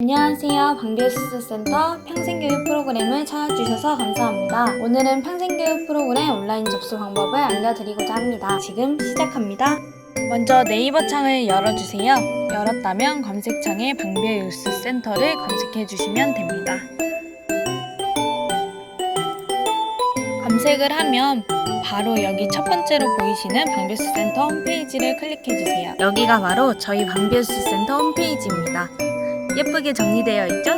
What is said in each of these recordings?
안녕하세요. 방비에스 센터 평생교육 프로그램을 찾아주셔서 감사합니다. 오늘은 평생교육 프로그램 온라인 접수 방법을 알려드리고자 합니다. 지금 시작합니다. 먼저 네이버 창을 열어주세요. 열었다면 검색창에 방비에스 센터를 검색해 주시면 됩니다. 검색을 하면 바로 여기 첫 번째로 보이시는 방비에스 센터 홈페이지를 클릭해 주세요. 여기가 바로 저희 방비에스 센터 홈페이지입니다. 예쁘게 정리되어 있죠?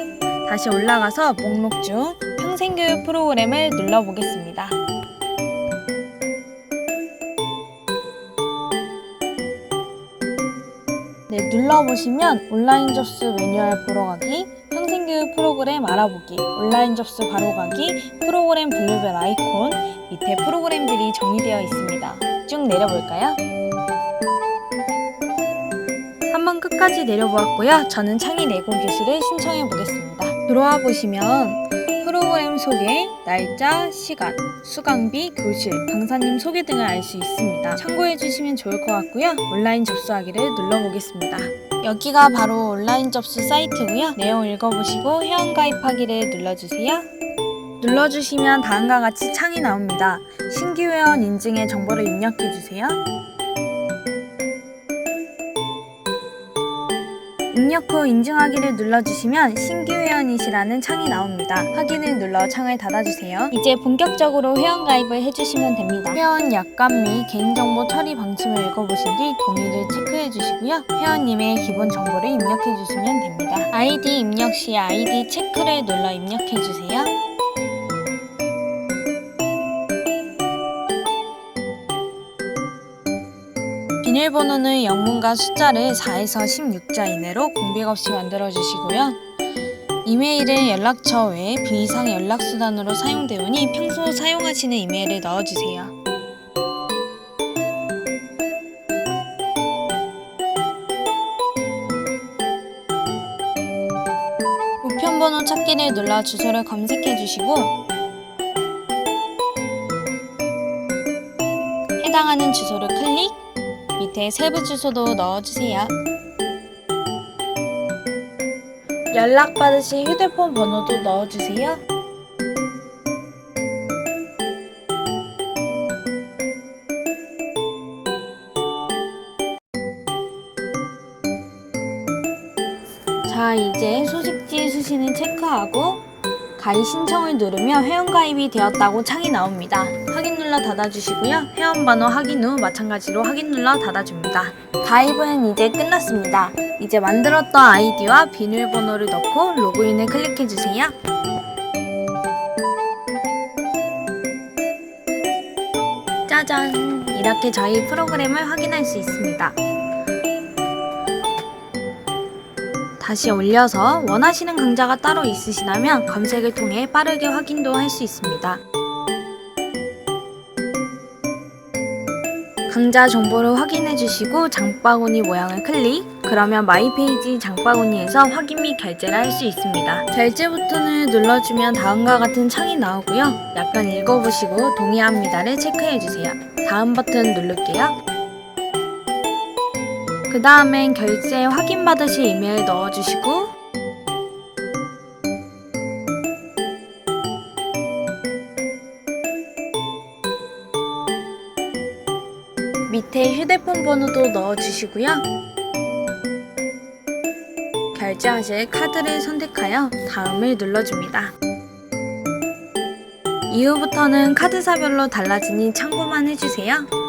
다시 올라가서 목록 중 평생교육 프로그램을 눌러보겠습니다. 네, 눌러보시면 온라인 접수 매뉴얼 보러 가기, 평생교육 프로그램 알아보기, 온라인 접수 바로 가기, 프로그램 분류별 아이콘, 밑에 프로그램들이 정리되어 있습니다. 쭉 내려볼까요? 끝까지 내려보았고요. 저는 창의 내고 교실을 신청해 보겠습니다. 들어와 보시면 프로그램 소개, 날짜, 시간, 수강비, 교실, 강사님 소개 등을 알 수 있습니다. 참고해 주시면 좋을 것 같고요. 온라인 접수하기를 눌러보겠습니다. 여기가 바로 온라인 접수 사이트고요. 내용 읽어보시고 회원 가입하기를 눌러주세요. 눌러주시면 다음과 같이 창이 나옵니다. 신규 회원 인증의 정보를 입력해 주세요. 입력 후 인증하기를 눌러주시면 신규 회원이시라는 창이 나옵니다. 확인을 눌러 창을 닫아주세요. 이제 본격적으로 회원 가입을 해주시면 됩니다. 회원 약관 및 개인정보 처리 방침을 읽어보신 뒤 동의를 체크해 주시고요. 회원님의 기본 정보를 입력해 주시면 됩니다. 아이디 입력 시 아이디 체크를 눌러 입력해 주세요. 비밀번호는 영문과 숫자를 4에서 16자 이내로 공백 없이 만들어 주시고요. 이메일은 연락처 외에 비이상 연락수단으로 사용되오니 평소 사용하시는 이메일을 넣어주세요. 우편번호 찾기를 눌러 주소를 검색해 주시고 해당하는 주소를 클릭 밑에 세부 주소도 넣어주세요. 연락받으실 휴대폰 번호도 넣어주세요. 자, 이제 소식지 수신을 체크하고 가입 신청을 누르면 회원가입이 되었다고 창이 나옵니다. 확인 눌러 닫아주시고요. 회원번호 확인 후 마찬가지로 확인 눌러 닫아줍니다. 가입은 이제 끝났습니다. 이제 만들었던 아이디와 비밀번호를 넣고 로그인을 클릭해주세요. 짜잔! 이렇게 저희 프로그램을 확인할 수 있습니다. 다시 올려서 원하시는 강좌가 따로 있으시다면 검색을 통해 빠르게 확인도 할 수 있습니다. 강좌 정보를 확인해 주시고 장바구니 모양을 클릭 그러면 마이 페이지 장바구니에서 확인 및 결제를 할 수 있습니다. 결제 버튼을 눌러주면 다음과 같은 창이 나오고요. 약간 읽어보시고 동의합니다를 체크해 주세요. 다음 버튼 누를게요. 그 다음엔 결제 확인 받으실 이메일 넣어주시고 밑에 휴대폰 번호도 넣어주시고요. 결제하실 카드를 선택하여 다음을 눌러줍니다. 이후부터는 카드사별로 달라지니 참고만 해주세요.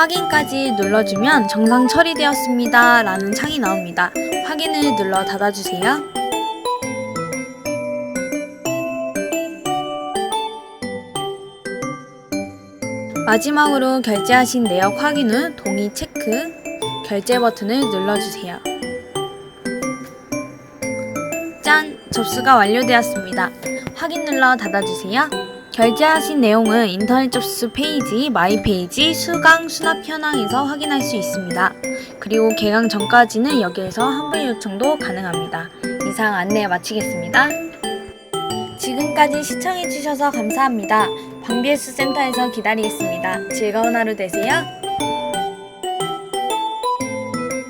확인까지 눌러주면 정상 처리되었습니다 라는 창이 나옵니다. 확인을 눌러 닫아주세요. 마지막으로 결제하신 내역 확인 후 동의 체크, 결제 버튼을 눌러주세요. 짠! 접수가 완료되었습니다. 확인 눌러 닫아주세요. 결제하신 내용은 인터넷 접수 페이지, 마이 페이지, 수강, 수납 현황에서 확인할 수 있습니다. 그리고 개강 전까지는 여기에서 환불 요청도 가능합니다. 이상 안내 마치겠습니다. 지금까지 시청해주셔서 감사합니다. 방비예수 센터에서 기다리겠습니다. 즐거운 하루 되세요.